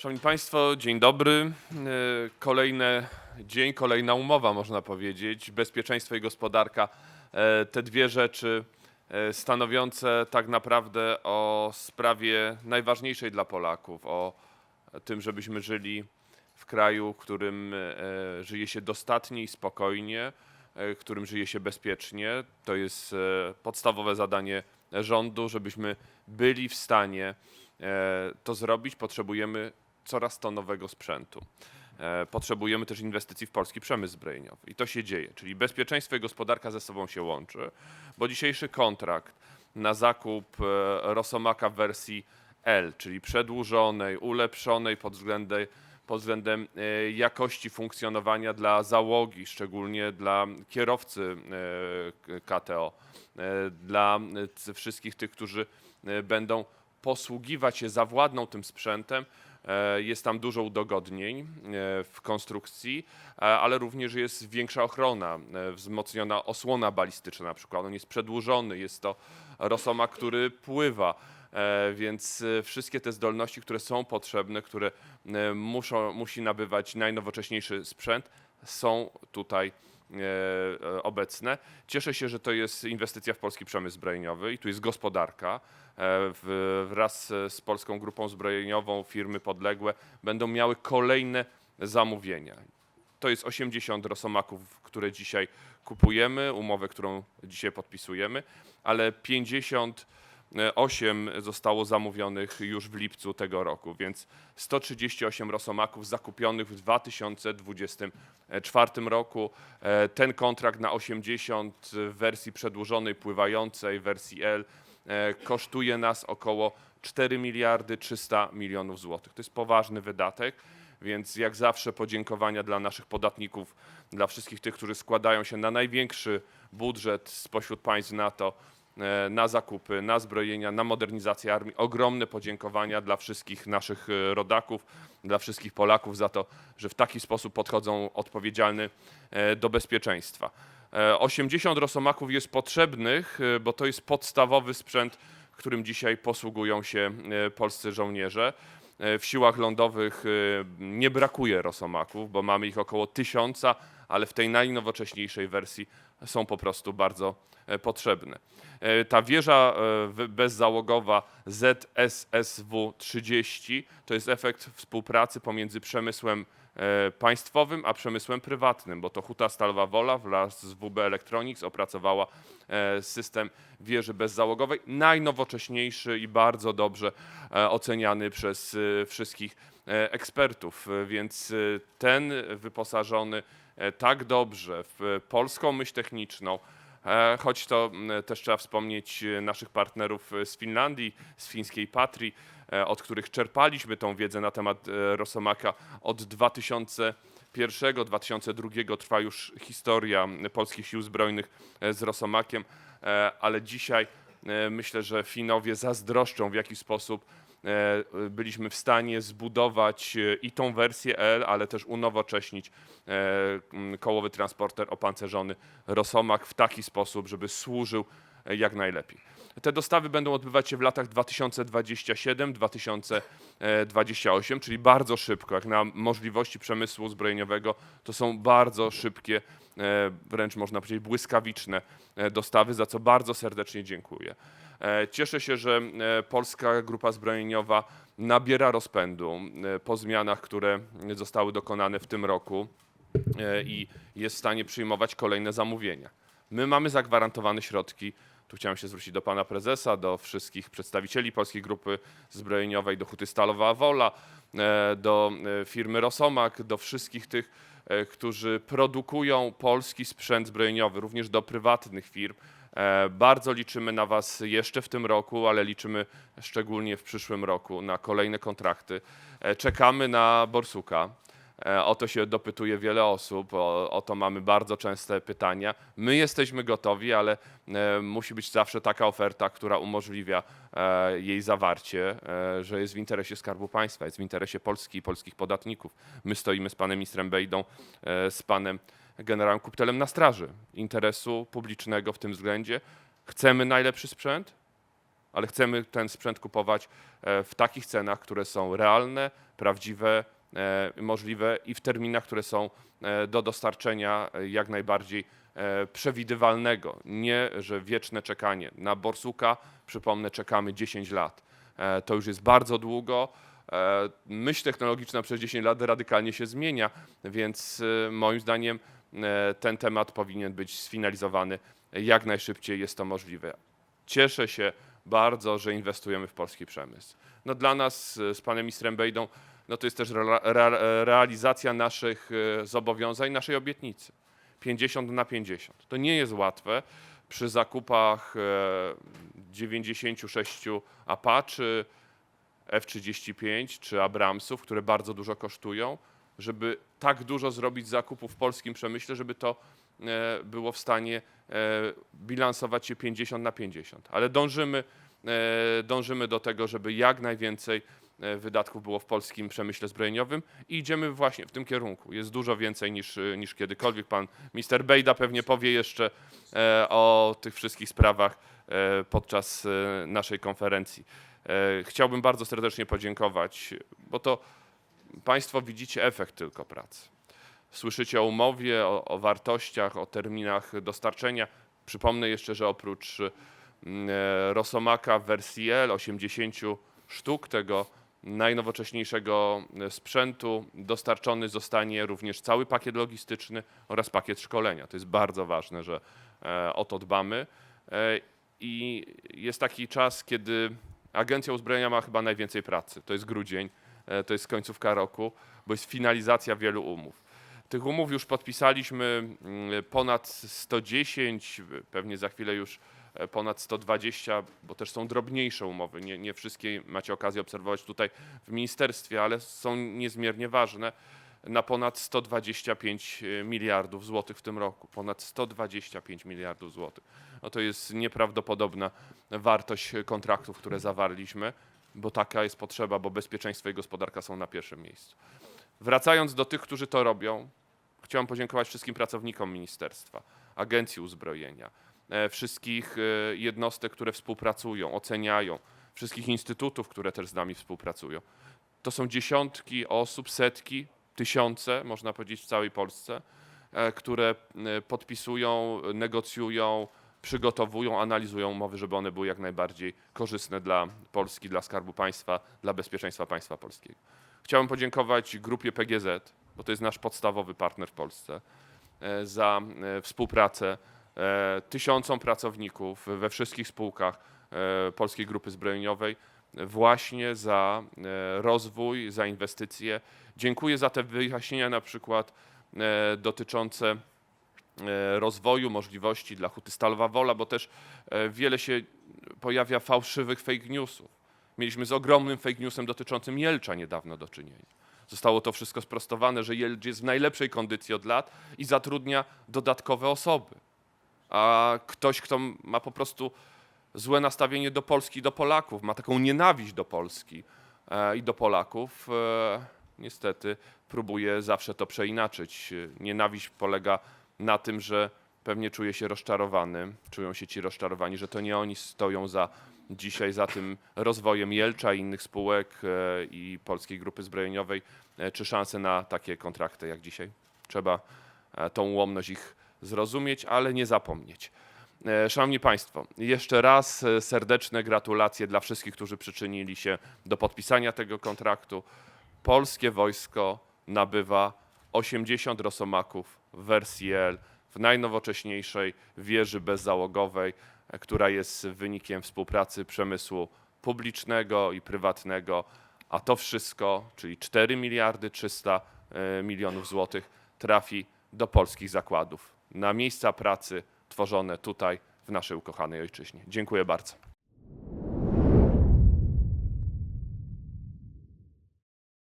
Szanowni Państwo, dzień dobry. E, Kolejny dzień, kolejna umowa, można powiedzieć. Bezpieczeństwo i gospodarka. E, Te dwie rzeczy e, stanowiące tak naprawdę o sprawie najważniejszej dla Polaków, o tym, żebyśmy żyli w kraju, w którym żyje się dostatnie i spokojnie, którym żyje się bezpiecznie. To jest podstawowe zadanie rządu, żebyśmy byli w stanie to zrobić. Potrzebujemy coraz to nowego sprzętu. E, Potrzebujemy też inwestycji w polski przemysł zbrojeniowy i to się dzieje, czyli bezpieczeństwo i gospodarka ze sobą się łączy, bo dzisiejszy kontrakt na zakup e, Rosomaka w wersji L, czyli przedłużonej, ulepszonej pod względem, pod względem e, jakości funkcjonowania dla załogi, szczególnie dla kierowcy KTO, dla wszystkich tych, którzy będą posługiwać się, zawładną tym sprzętem. E, Jest tam dużo udogodnień e, w konstrukcji, e, ale również jest większa ochrona, wzmocniona osłona balistyczna na przykład. On jest przedłużony, jest to rosomak, który pływa, więc wszystkie te zdolności, które są potrzebne, które muszą, musi nabywać najnowocześniejszy sprzęt, są tutaj obecne. Cieszę się, że to jest inwestycja w polski przemysł zbrojeniowy i tu jest gospodarka. E, Wraz e, z Polską Grupą Zbrojeniową firmy podległe będą miały kolejne zamówienia. To jest 80 rosomaków, które dzisiaj kupujemy, umowę, którą dzisiaj podpisujemy, ale 58 zostało zamówionych już w lipcu tego roku, więc 138 rosomaków zakupionych w 2024 roku. E, Ten kontrakt na 80 w wersji przedłużonej, pływającej, wersji L e, kosztuje nas około 4 miliardy 300 milionów złotych. To jest poważny wydatek, więc jak zawsze podziękowania dla naszych podatników, dla wszystkich tych, którzy składają się na największy budżet spośród państw NATO na zakupy, na zbrojenia, na modernizację armii. Ogromne podziękowania dla wszystkich naszych e, rodaków, dla wszystkich Polaków za to, że w taki sposób podchodzą odpowiedzialny e, do bezpieczeństwa. E, 80 rosomaków jest potrzebnych, e, bo to jest podstawowy sprzęt, którym dzisiaj posługują się e, polscy żołnierze. E, W siłach lądowych e, nie brakuje rosomaków, bo mamy ich około tysiąca, ale w tej najnowocześniejszej wersji są po prostu bardzo e, potrzebne. E, Ta wieża e, bezzałogowa ZSSW-30 to jest efekt współpracy pomiędzy przemysłem państwowym a przemysłem prywatnym, bo to Huta Stalowa Wola wraz z WB Electronics opracowała system wieży bezzałogowej, najnowocześniejszy i bardzo dobrze oceniany przez wszystkich ekspertów. Więc ten wyposażony tak dobrze w e, polską myśl techniczną, E, Choć to też trzeba wspomnieć e, naszych partnerów e, z Finlandii, z fińskiej Patrii, e, od których czerpaliśmy tą wiedzę na temat e, Rosomaka. Od 2001-2002 trwa już historia polskich sił zbrojnych e, z Rosomakiem, e, ale dzisiaj e, myślę, że Finowie zazdroszczą w jaki sposób e, byliśmy w stanie zbudować e, i tą wersję L, ale też unowocześnić e, kołowy transporter opancerzony Rosomak w taki sposób, żeby służył e, jak najlepiej. Te dostawy będą odbywać się w latach 2027-2028, czyli bardzo szybko, jak na możliwości przemysłu zbrojeniowego, to są bardzo szybkie, e, wręcz można powiedzieć błyskawiczne e, dostawy, za co bardzo serdecznie dziękuję. E, Cieszę się, że Polska Grupa Zbrojeniowa nabiera rozpędu po zmianach, które zostały dokonane w tym roku i jest w stanie przyjmować kolejne zamówienia. My mamy zagwarantowane środki. Tu chciałem się zwrócić do pana prezesa, do wszystkich przedstawicieli Polskiej Grupy Zbrojeniowej, do Huty Stalowa Wola, e, do e, firmy Rosomak, do wszystkich tych, e, którzy produkują polski sprzęt zbrojeniowy, również do prywatnych firm. Bardzo liczymy na Was jeszcze w tym roku, ale liczymy szczególnie w przyszłym roku na kolejne kontrakty. Czekamy na Borsuka. E, O to się dopytuje wiele osób, o, o to mamy bardzo częste pytania. My jesteśmy gotowi, ale e, musi być zawsze taka oferta, która umożliwia e, jej zawarcie, że jest w interesie Skarbu Państwa, jest w interesie Polski i polskich podatników. My stoimy z panem ministrem Bejdą, z panem generałem Kuptelem na straży interesu publicznego w tym względzie. Chcemy najlepszy sprzęt, ale chcemy ten sprzęt kupować w takich cenach, które są realne, prawdziwe, możliwe i w terminach, które są e, do dostarczenia e, jak najbardziej e, przewidywalnego. Nie, że wieczne czekanie. Na Borsuka, przypomnę, czekamy 10 lat. E, To już jest bardzo długo. E, Myśl technologiczna przez 10 lat radykalnie się zmienia, więc e, moim zdaniem e, ten temat powinien być sfinalizowany jak najszybciej jest to możliwe. Cieszę się bardzo, że inwestujemy w polski przemysł. No dla nas e, z panem ministrem Bejdą no to jest też realizacja naszych e, zobowiązań, naszej obietnicy. 50 na 50. To nie jest łatwe przy zakupach e, 96 Apache, F-35 czy Abramsów, które bardzo dużo kosztują, żeby tak dużo zrobić zakupów w polskim przemyśle, żeby to e, było w stanie e, bilansować się 50 na 50. Ale dążymy, dążymy do tego, żeby jak najwięcej wydatków było w polskim przemyśle zbrojeniowym i idziemy właśnie w tym kierunku. Jest dużo więcej niż, e, niż kiedykolwiek. Pan minister Bejda pewnie powie jeszcze e, o tych wszystkich sprawach e, podczas e, naszej konferencji. E, Chciałbym bardzo serdecznie podziękować, bo to Państwo widzicie efekt tylko pracy. Słyszycie o umowie, o, o wartościach, o terminach dostarczenia. Przypomnę jeszcze, że oprócz mm, e, Rosomaka w wersji L 80 sztuk tego najnowocześniejszego e, sprzętu dostarczony zostanie również cały pakiet logistyczny oraz pakiet szkolenia. To jest bardzo ważne, że e, o to dbamy. E, I jest taki czas, kiedy Agencja Uzbrojenia ma chyba najwięcej pracy. To jest grudzień, to jest końcówka roku, bo jest finalizacja wielu umów. Tych umów już podpisaliśmy mm, ponad 110, pewnie za chwilę już ponad 120, bo też są drobniejsze umowy. Nie, nie wszystkie macie okazję obserwować tutaj w ministerstwie, ale są niezmiernie ważne. Na ponad 125 miliardów złotych w tym roku. Ponad 125 miliardów złotych. No to jest nieprawdopodobna wartość kontraktów, które zawarliśmy, bo taka jest potrzeba, bo bezpieczeństwo i gospodarka są na pierwszym miejscu. Wracając do tych, którzy to robią, chciałem podziękować wszystkim pracownikom ministerstwa, Agencji Uzbrojenia, e, wszystkich e, jednostek, które współpracują, oceniają, wszystkich instytutów, które też z nami współpracują. To są dziesiątki osób, setki, tysiące, można powiedzieć, w całej Polsce, e, które e, podpisują, negocjują, przygotowują, analizują umowy, żeby one były jak najbardziej korzystne dla Polski, dla Skarbu Państwa, dla bezpieczeństwa państwa polskiego. Chciałem podziękować grupie PGZ, bo to jest nasz podstawowy partner w Polsce, e, za e, współpracę e, tysiącom pracowników we wszystkich spółkach e, Polskiej Grupy Zbrojeniowej, właśnie za e, rozwój, za inwestycje. Dziękuję za te wyjaśnienia na przykład e, dotyczące e, rozwoju, możliwości dla Huty Stalowa Wola, bo też e, wiele się pojawia fałszywych fake newsów. Mieliśmy z ogromnym fake newsem dotyczącym Jelcza niedawno do czynienia. Zostało to wszystko sprostowane, że Jelcz jest w najlepszej kondycji od lat i zatrudnia dodatkowe osoby. A ktoś, kto ma po prostu złe nastawienie do Polski i do Polaków, ma taką nienawiść do Polski e, i do Polaków, e, niestety próbuje zawsze to przeinaczyć. Nienawiść polega na tym, że pewnie czuje się rozczarowany, czują się ci rozczarowani, że to nie oni stoją za dzisiaj za tym rozwojem Jelcza i innych spółek e, i Polskiej Grupy Zbrojeniowej, czy szanse na takie kontrakty jak dzisiaj. Trzeba tą ułomność ich zrozumieć, ale nie zapomnieć. E, Szanowni Państwo, jeszcze raz e, serdeczne gratulacje dla wszystkich, którzy przyczynili się do podpisania tego kontraktu. Polskie wojsko nabywa 80 rosomaków w wersji L w najnowocześniejszej wieży bezzałogowej, e, która jest wynikiem współpracy przemysłu publicznego i prywatnego, a to wszystko, czyli 4 miliardy 300 e, milionów złotych, trafi do polskich zakładów, na miejsca pracy tworzone tutaj w naszej ukochanej ojczyźnie. Dziękuję bardzo.